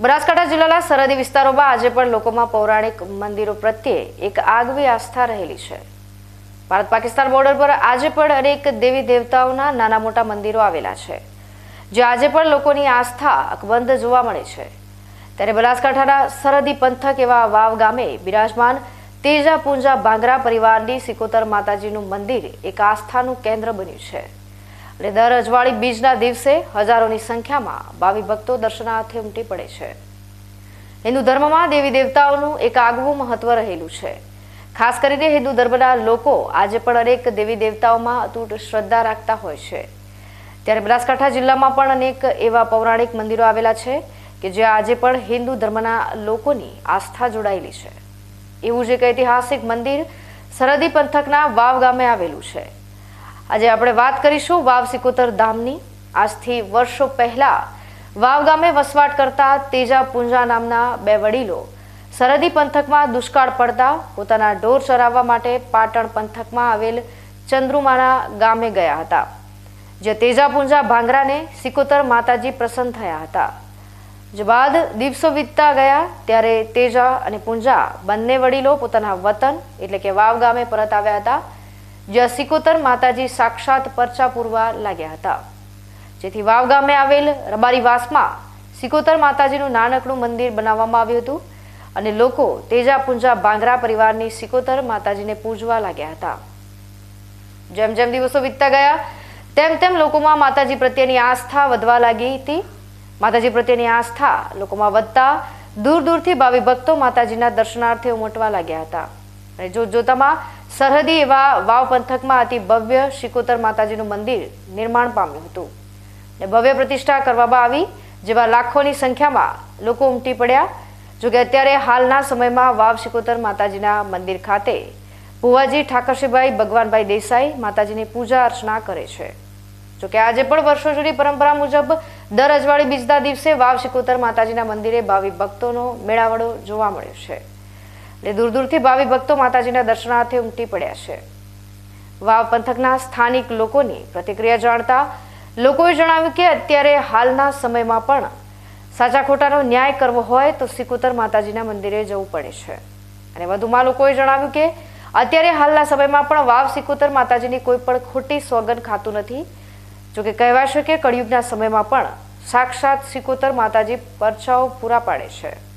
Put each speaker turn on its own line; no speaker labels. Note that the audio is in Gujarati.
બનાસકાંઠા જિલ્લાના સરહદી વિસ્તારોમાં આજે પણ લોકોમાં પૌરાણિક મંદિરો પ્રત્યે એક આગવી આસ્થા રહેલી છે. ભારત પાકિસ્તાન બોર્ડર પર આજે પણ અનેક દેવી દેવતાઓના નાના મોટા મંદિરો આવેલા છે, જે આજે પણ લોકોની આસ્થા અકબંધ જોવા મળે છે. ત્યારે બનાસકાંઠાના સરહદી પંથક એવા વાવ ગામે બિરાજમાન તેજા પૂંજા બાંગરા પરિવારની સિકોતર માતાજીનું મંદિર એક આસ્થાનું કેન્દ્ર બન્યું છે. અને દર અજવાળી બીજના દિવસે હજારોની સંખ્યામાં ભાવિ ભક્તો દર્શનાર્થે ઉમટી પડે છે. હિન્દુ ધર્મમાં દેવી દેવતાઓનું એક આગવું મહત્વ રહેલું છે. ખાસ કરીને હિન્દુ ધર્મના લોકો આજે પણ અનેક દેવી દેવતાઓમાં અતૂટ શ્રદ્ધા રાખતા હોય છે. ત્યારે બનાસકાંઠા જિલ્લામાં પણ અનેક એવા પૌરાણિક મંદિરો આવેલા છે કે જે આજે પણ હિન્દુ ધર્મના લોકોની આસ્થા જોડાયેલી છે. એવું જ એક ઐતિહાસિક મંદિર સરહદી પંથકના વાવ ગામે આવેલું છે. આજે આપણે વાત કરીશું વાવ સિકોતર ધામની. આજથી વર્ષો પહેલા વાવ ગામે વસવાટ કરતા તેજા પુંજા નામના બે વડીલો સરહદી પંથકમાં દુષ્કાળ પડતા પોતાના ઢોર ચરાવવા માટે પાટણ પંથકમાં આવેલ ચંદ્રુમાના ગામે ગયા હતા, જે તેજા પુંજા ભાંગરાને સિકોતર માતાજી પ્રસન્ન થયા હતા. જે બાદ દિવસો વીતતા ગયા, ત્યારે તેજા અને પુંજા બંને વડીલો પોતાના વતન એટલે કે વાવ ગામે પરત આવ્યા હતા. જ્યાં સિકોતર માતાજી સાક્ષાત પરચા પૂરવા લાગ્યા હતા. જેથી વાવ ગામે આવેલ રબારીવાસમાં સિકોતર માતાજીનું નાનકડું મંદિર બનાવવામાં આવ્યું હતું અને લોકો તેજા પૂંજા ભાંગરા પરિવારની સિકોતર માતાજીને પૂજવા લાગ્યા હતા. જેમ જેમ દિવસો વીતતા ગયા, તેમ તેમ લોકોમાં માતાજી પ્રત્યેની આસ્થા વધવા લાગી હતી. માતાજી પ્રત્યેની આસ્થા લોકોમાં વધતા દૂર દૂરથી ભાવિ ભક્તો માતાજીના દર્શનાર્થે ઉમટવા લાગ્યા હતા. અને જોત જોતામાં સરહદી એવા વાવ પંથકમાં અતિ ભવ્ય શિકોતર માતાજીનું મંદિર નિર્માણ પામ્યું હતું. ને ભવ્ય પ્રતિષ્ઠા કરવામાં આવી જેવા લાખોની સંખ્યામાં લોકો ઉમટી પડ્યા. જોકે અત્યારે હાલના સમયમાં વાવ શિકોતર માતાજીના મંદિર ખાતે ભુવાજી ઠાકરશીભાઈ ભગવાનભાઈ દેસાઈ માતાજીની પૂજા અર્ચના કરે છે. જોકે આજે પણ વર્ષો જૂની પરંપરા મુજબ દર અજવાળી બીજના દિવસે વાવ શિકોતર માતાજીના મંદિરે ભાવિ ભક્તોનો મેળાવડો જોવા મળ્યો છે. એટલે દૂર દૂરથી ભાવિ ભક્તો માતાજીના દર્શનાર્થે ઉમટી પડ્યા છે. વાવ પંથકના સ્થાનિક લોકોની પ્રતિક્રિયા જાણતા લોકોએ જણાવ્યું કે અત્યારે હાલના સમયમાં પણ સાચા ખોટાનો ન્યાય કરવો હોય તો સિકોતર માતાજીના મંદિરે જવું પડે છે. અને વધુમાં લોકોએ જણાવ્યું કે અત્યારે હાલના સમયમાં પણ વાવ સિકોતર માતાજીની કોઈ પણ ખોટી સોગન ખાતું નથી. જોકે કહેવાશે કે કળિયુગના સમયમાં પણ સાક્ષાત સિકોતર માતાજી પરછાઓ પૂરા પાડે છે.